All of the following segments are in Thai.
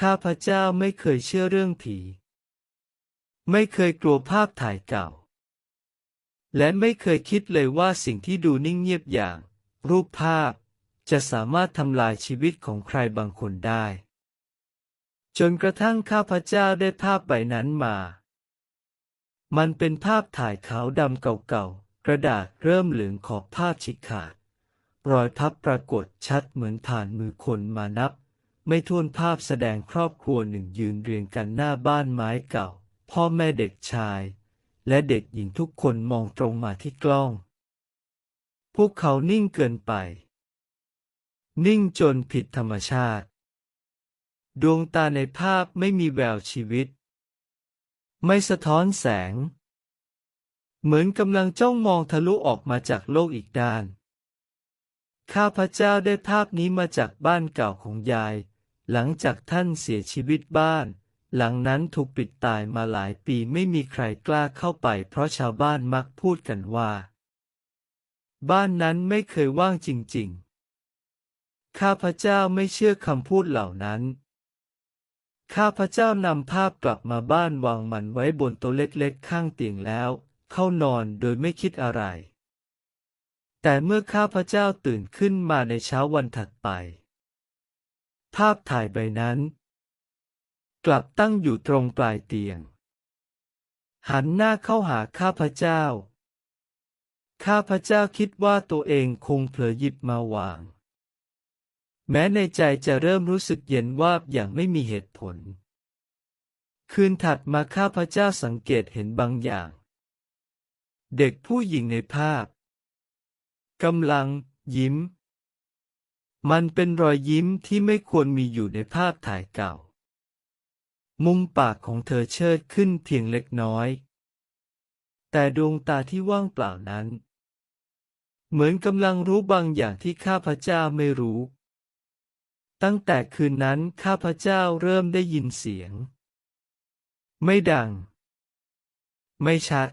ข้าพเจ้าไม่เคยเชื่อเรื่องผี ไม่เคยกลัวภาพถ่ายเก่า และไม่เคยคิดเลยว่าสิ่งที่ดูนิ่งเงียบอย่าง รูปภาพ จะสามารถทำลายชีวิตของใครบางคนได้ จนกระทั่งข้าพเจ้าได้ภาพใบนั้นมา มันเป็นภาพถ่ายขาวดำเก่าๆ กระดาษเริ่มเหลืองขอบภาพฉีกขาด รอยพับปรากฏชัดเหมือนผ่านมือคนมานับ ไม่ท้วนภาพแสดงครอบครัวหนึ่งยืนเรียงกันหน้าบ้านไม้เก่า พ่อแม่เด็กชาย และเด็กหญิงทุกคนมองตรงมาที่กล้อง พวกเขานิ่งเกินไป นิ่งจนผิดธรรมชาติ ดวงตาในภาพไม่มีแววชีวิต ไม่สะท้อนแสง เหมือนกำลังจ้องมองทะลุออกมาจากโลกอีกด้านข้าพเจ้าได้ภาพนี้มาจากบ้านเก่าของยาย หลังจากท่านเสียชีวิตบ้าน หลังนั้นถูกปิดตายมาหลายปีไม่มีใครกล้าเข้าไป เพราะชาวบ้านมักพูดกันว่า บ้านนั้นไม่เคยว่างจริง ๆ ข้าพเจ้าไม่เชื่อคำพูดเหล่านั้น ข้าพเจ้านำภาพกลับมาบ้านวางมันไว้บนโต๊ะเล็กๆ ข้างเตียงแล้ว เข้านอนโดยไม่คิดอะไรแต่เมื่อข้าพเจ้าตื่นขึ้นมาในเช้าวันถัดไป ภาพถ่ายใบนั้น กลับตั้งอยู่ตรงปลายเตียง หันหน้าเข้าหาข้าพเจ้า ข้าพเจ้าคิดว่าตัวเองคงเผลอหยิบมาวาง แม้ในใจจะเริ่มรู้สึกเย็นวาบอย่างไม่มีเหตุผล คืนถัดมาข้าพเจ้าสังเกตเห็นบางอย่าง เด็กผู้หญิงในภาพกำลัง ยิ้ม มันเป็นรอยยิ้มที่ไม่ควรมีอยู่ในภาพถ่ายเก่า มุมปากของเธอเชิดขึ้นเพียงเล็กน้อย แต่ดวงตาที่ว่างเปล่านั้น เหมือนกำลังรู้บางอย่างที่ข้าพเจ้าไม่รู้ ตั้งแต่คืนนั้นข้าพเจ้าเริ่มได้ยินเสียง ไม่ดัง ไม่ชัด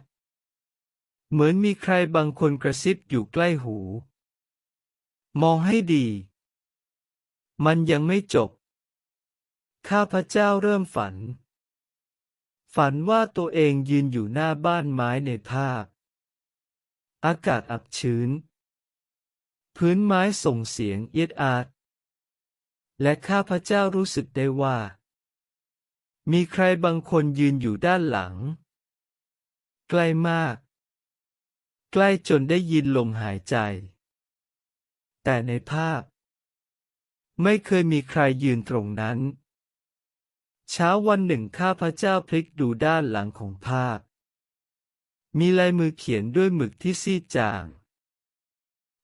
เหมือนมีใครบางคนกระซิบอยู่ใกล้หู มองให้ดี มันยังไม่จบ ข้าพเจ้าเริ่มฝัน ฝันว่าตัวเองยืนอยู่หน้าบ้านไม้ในภาพ อากาศอับชื้น พื้นไม้ส่งเสียงเอียดอาด และข้าพเจ้ารู้สึกได้ว่า มีใครบางคนยืนอยู่ด้านหลัง ใกล้มาก ใกล้จนได้ยินลมหายใจ แต่ในภาพ ไม่เคยมีใครยืนตรงนั้น เช้าวันหนึ่งข้าพระเจ้าพลิกดูด้านหลังของภาพ มีลายมือเขียนด้วยหมึกที่ซีดจาง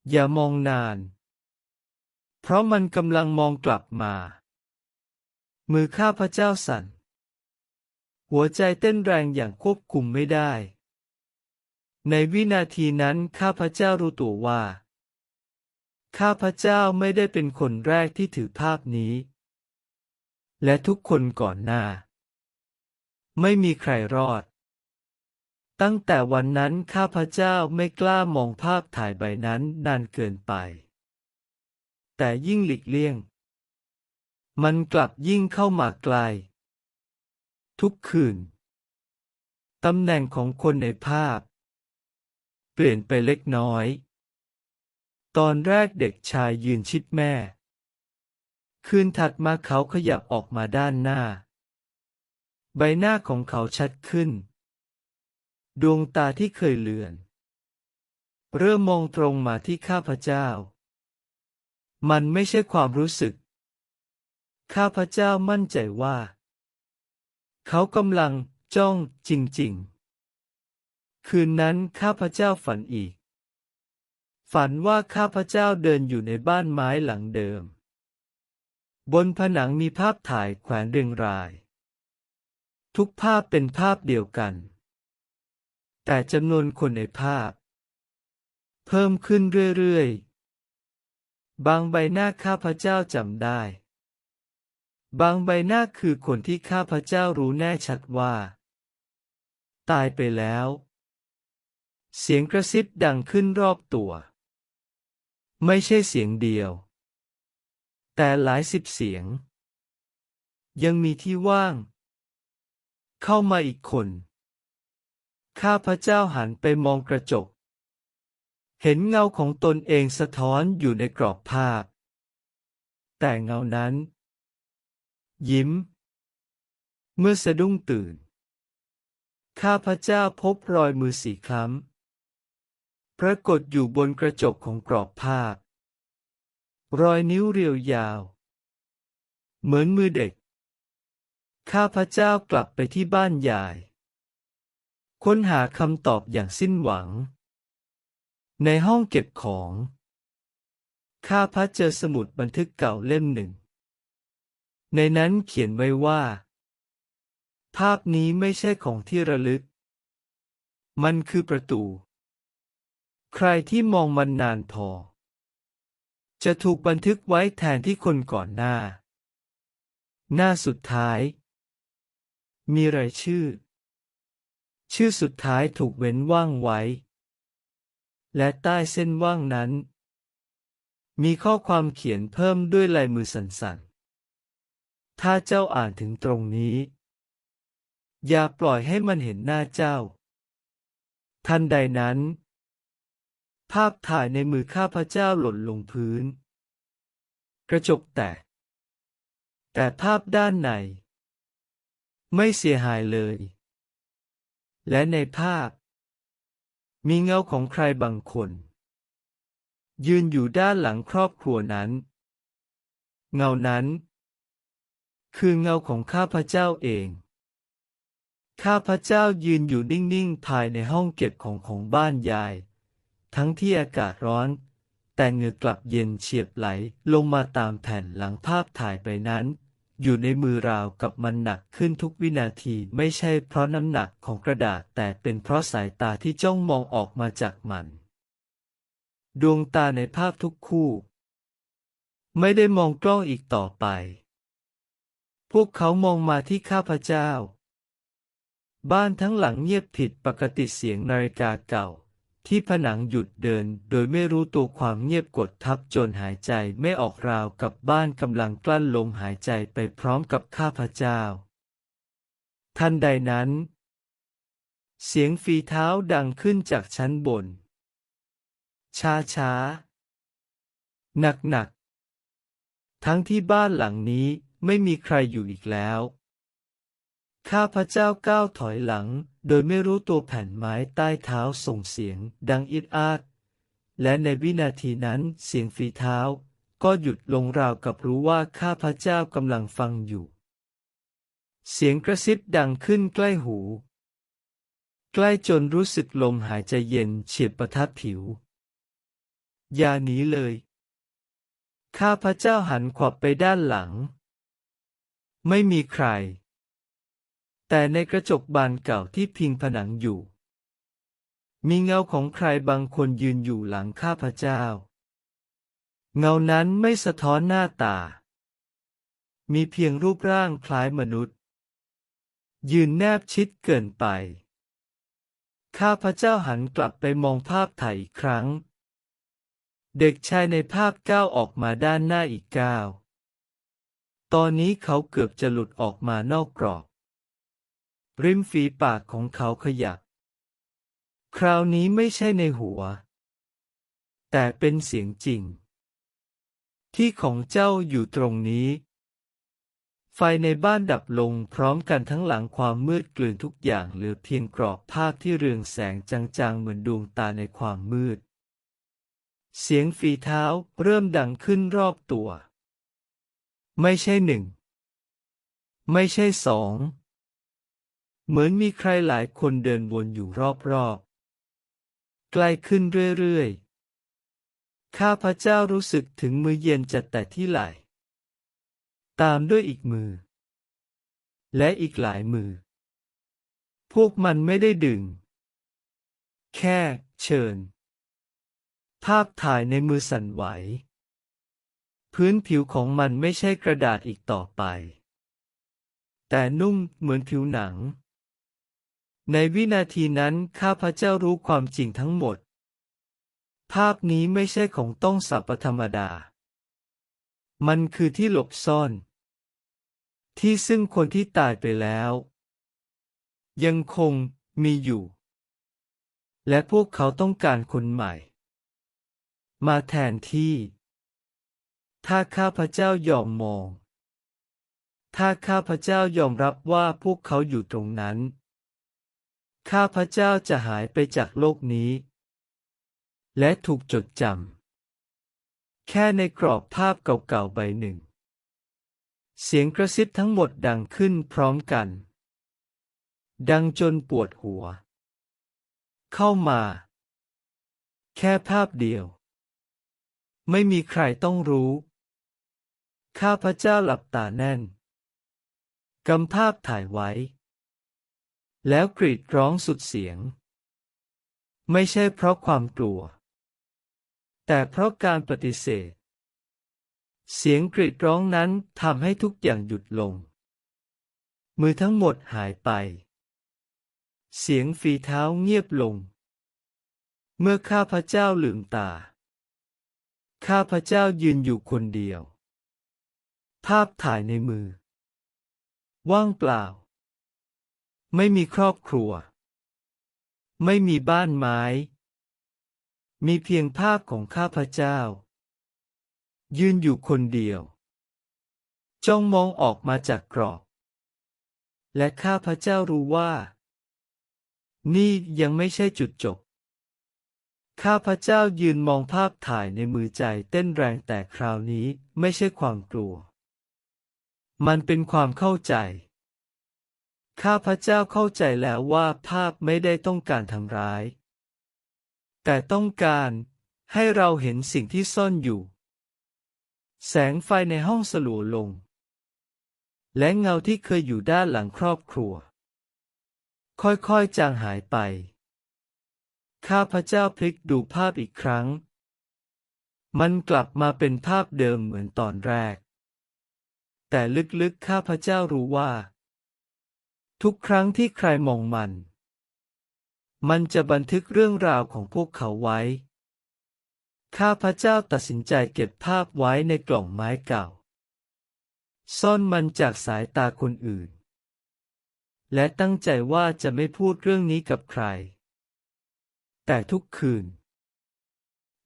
อย่ามองนาน เพราะมันกำลังมองกลับมา มือข้าพระเจ้าสั่น หัวใจเต้นแรงอย่างควบคุมไม่ได้ ในวินาทีนั้นข้าพระเจ้ารู้ตัวว่า ข้าพเจ้าไม่ได้เป็นคนแรกที่ถือภาพนี้ และทุกคนก่อนหน้า ไม่มีใครรอด ตั้งแต่วันนั้นข้าพเจ้าไม่กล้ามองภาพถ่ายใบนั้นนานเกินไป แต่ยิ่งหลีกเลี่ยง มันกลับยิ่งเข้ามาไกล ทุกคืน ตำแหน่งของคนในภาพ เปลี่ยนไปเล็กน้อย ตอนแรกเด็กชายยืนชิดแม่ คืนถัดมาเขาขยับออกมาด้านหน้า ใบหน้าของเขาชัดขึ้น ดวงตาที่เคยเลือน เริ่มมองตรงมาที่ข้าพเจ้า มันไม่ใช่ความรู้สึก ข้าพเจ้ามั่นใจว่า เขากำลังจ้องจริง ๆ คืนนั้นข้าพเจ้าฝันอีก ฝันว่าข้าพเจ้าเดินอยู่ในบ้านไม้หลังเดิม บนผนังมีภาพถ่ายแขวนเรียงราย ทุกภาพเป็นภาพเดียวกัน แต่จำนวนคนในภาพ เพิ่มขึ้นเรื่อยๆ บางใบหน้าข้าพเจ้าจำได้ บางใบหน้าคือคนที่ข้าพเจ้ารู้แน่ชัดว่า ตายไปแล้ว เสียงกระซิบดังขึ้นรอบตัว ไม่ใช่เสียงเดียว แต่หลายสิบเสียง ยังมีที่ว่าง เข้ามาอีกคน ข้าพระเจ้าหันไปมองกระจก เห็นเงาของตนเองสะท้อนอยู่ในกรอบภาพ แต่เงานั้น ยิ้ม เมื่อสะดุ้งตื่น ข้าพระเจ้าพบรอยมือสีคล้ำ ปรากฏอยู่บนกระจกของกรอบภาพ รอยนิ้วเรียวยาว เหมือนมือเด็ก ข้าพเจ้ากลับไปที่บ้านยาย ค้นหาคำตอบอย่างสิ้นหวัง ในห้องเก็บของ ข้าพัดเจอสมุดบันทึกเก่าเล่มหนึ่ง ในนั้นเขียนไว้ว่า ภาพนี้ไม่ใช่ของที่ระลึก มันคือประตู ใครที่มองมันนานพอ จะถูกบันทึกไว้แทนที่คนก่อนหน้า หน้าสุดท้าย มีรายชื่อ ชื่อสุดท้ายถูกเว้นว่างไว้ และใต้เส้นว่างนั้น มีข้อความเขียนเพิ่มด้วยลายมือสั่นๆ ถ้าเจ้าอ่านถึงตรงนี้ อย่าปล่อยให้มันเห็นหน้าเจ้า ทันใดนั้น ภาพถ่ายในมือข้าพเจ้าหล่นลงพื้น กระจกแตก แต่ภาพด้านใน ไม่เสียหายเลย และในภาพ มีเงาของใครบางคน ยืนอยู่ด้านหลังครอบครัวนั้น เงานั้น คือเงาของข้าพเจ้าเอง ข้าพเจ้ายืนอยู่นิ่งๆภายในห้องเก็บของของบ้านยาย ทั้งที่อากาศร้อน แต่เหงื่อกลับเย็นเฉียบไหลลงมาตามแผ่นหลังภาพถ่ายไปนั้น อยู่ในมือราวกับมันหนักขึ้นทุกวินาทีไม่ใช่เพราะน้ำหนักของกระดาษแต่เป็นเพราะสายตาที่จ้องมองออกมาจากมัน ดวงตาในภาพทุกคู่ ไม่ได้มองกล้องอีกต่อไป พวกเขามองมาที่ข้าพเจ้า บ้านทั้งหลังเงียบผิดปกติเสียงนาฬิกาเก่า ที่ผนังหยุดเดินโดยไม่รู้ตัวความเงียบกดทับจนหายใจไม่ออกราวกับบ้านกำลังกลั้นลมหายใจไปพร้อมกับข้าพเจ้า ทันใดนั้น เสียงฝีเท้าดังขึ้นจากชั้นบน ช้าช้าหนักหนักทั้งที่บ้านหลังนี้ไม่มีใครอยู่อีกแล้ว ข้าพระเจ้าก้าวถอยหลัง โดยไม่รู้ตัวแผ่นไม้ใต้เท้าส่งเสียง ดังอิดอาด และในวินาทีนั้นเสียงฝีเท้า ก็หยุดลงราวกับรู้ว่าข้าพระเจ้ากำลังฟังอยู่ เสียงกระซิบดังขึ้นใกล้หู ใกล้จนรู้สึกลมหายใจเย็นเฉียบประทับผิว อย่าหนีเลย ข้าพระเจ้าหันขวับไปด้านหลัง ไม่มีใคร แต่ในกระจกบานเก่าที่พิงผนังอยู่ มีเงาของใครบางคนยืนอยู่หลังข้าพเจ้า เงานั้นไม่สะท้อนหน้าตา มีเพียงรูปร่างคล้ายมนุษย์ ยืนแนบชิดเกินไป ข้าพเจ้าหันกลับไปมองภาพถ่ายอีกครั้ง เด็กชายในภาพก้าวออกมาด้านหน้าอีกก้าว ตอนนี้เขาเกือบจะหลุดออกมานอกกรอบ ริมฝีปากของเขาขยับ คราวนี้ไม่ใช่ในหัว แต่เป็นเสียงจริง ที่ของเจ้าอยู่ตรงนี้ ไฟในบ้านดับลงพร้อมกันทั้งหลังความมืดกลืนทุกอย่างเหลือเพียงกรอบภาพที่เรืองแสงจางๆเหมือนดวงตาในความมืด เสียงฝีเท้าเริ่มดังขึ้นรอบตัว ไม่ใช่หนึ่ง ไม่ใช่สอง เหมือนมีใครหลายคนเดินวนอยู่รอบๆ ใกล้ขึ้นเรื่อยๆ ข้าพระเจ้ารู้สึกถึงมือเย็นจัดแต่ที่ไหล่ ตามด้วยอีกมือ และอีกหลายมือ พวกมันไม่ได้ดึง แค่เชิญ ภาพถ่ายในมือสั่นไหว พื้นผิวของมันไม่ใช่กระดาษอีกต่อไปแต่นุ่มเหมือนผิวหนัง ในวินาทีนั้นข้าพเจ้ารู้ความจริงทั้งหมด ภาพนี้ไม่ใช่ของต้องสัพธรรมดา มันคือที่หลบซ่อน ที่ซึ่งคนที่ตายไปแล้ว ยังคงมีอยู่ และพวกเขาต้องการคนใหม่ มาแทนที่ ถ้าข้าพเจ้ายอมมอง ถ้าข้าพเจ้ายอมรับว่าพวกเขาอยู่ตรงนั้น ข้าพระเจ้าจะหายไปจากโลกนี้ และถูกจดจำ แค่ในกรอบภาพเก่าๆใบหนึ่ง เสียงกระซิบทั้งหมดดังขึ้นพร้อมกัน ดังจนปวดหัว เข้ามา แค่ภาพเดียว ไม่มีใครต้องรู้ ข้าพระเจ้าหลับตาแน่นกำภาพถ่ายไว้ แล้วกรีดร้องสุดเสียง ไม่ใช่เพราะความกลัว แต่เพราะการปฏิเสธ เสียงกรีดร้องนั้นทำให้ทุกอย่างหยุดลง มือทั้งหมดหายไป เสียงฝีเท้าเงียบลง เมื่อข้าพเจ้าลืมตา ข้าพเจ้ายืนอยู่คนเดียว ภาพถ่ายในมือ ว่างเปล่า ไม่มีครอบครัว ไม่มีบ้านไม้ มีเพียงภาพของข้าพเจ้า ยืนอยู่คนเดียว จ้องมองออกมาจากกรอบ และข้าพเจ้ารู้ว่า นี่ยังไม่ใช่จุดจบ ข้าพเจ้ายืนมองภาพถ่ายในมือใจเต้นแรงแต่คราวนี้ไม่ใช่ความกลัว มันเป็นความเข้าใจ ข้าพระเจ้าเข้าใจแล้วว่าภาพไม่ได้ต้องการทำร้าย แต่ต้องการให้เราเห็นสิ่งที่ซ่อนอยู่ แสงไฟในห้องสลัวลง และเงาที่เคยอยู่ด้านหลังครอบครัว ค่อยๆจางหายไป ข้าพระเจ้าพลิกดูภาพอีกครั้ง มันกลับมาเป็นภาพเดิมเหมือนตอนแรก แต่ลึกๆข้าพระเจ้ารู้ว่า ทุกครั้งที่ใครมองมัน มันจะบันทึกเรื่องราวของพวกเขาไว้ ข้าพระเจ้าตัดสินใจเก็บภาพไว้ในกล่องไม้เก่า ซ่อนมันจากสายตาคนอื่น และตั้งใจว่าจะไม่พูดเรื่องนี้กับใคร แต่ทุกคืน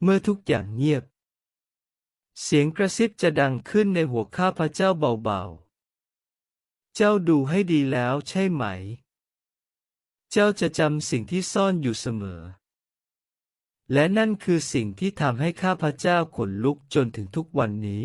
เมื่อทุกอย่างเงียบ เสียงกระซิบจะดังขึ้นในหัวข้าพระเจ้าเบาๆ เจ้าดูให้ดีแล้วใช่ไหม เจ้าจะจำสิ่งที่ซ่อนอยู่เสมอ และนั่นคือสิ่งที่ทำให้ข้าพเจ้าขนลุกจนถึงทุกวันนี้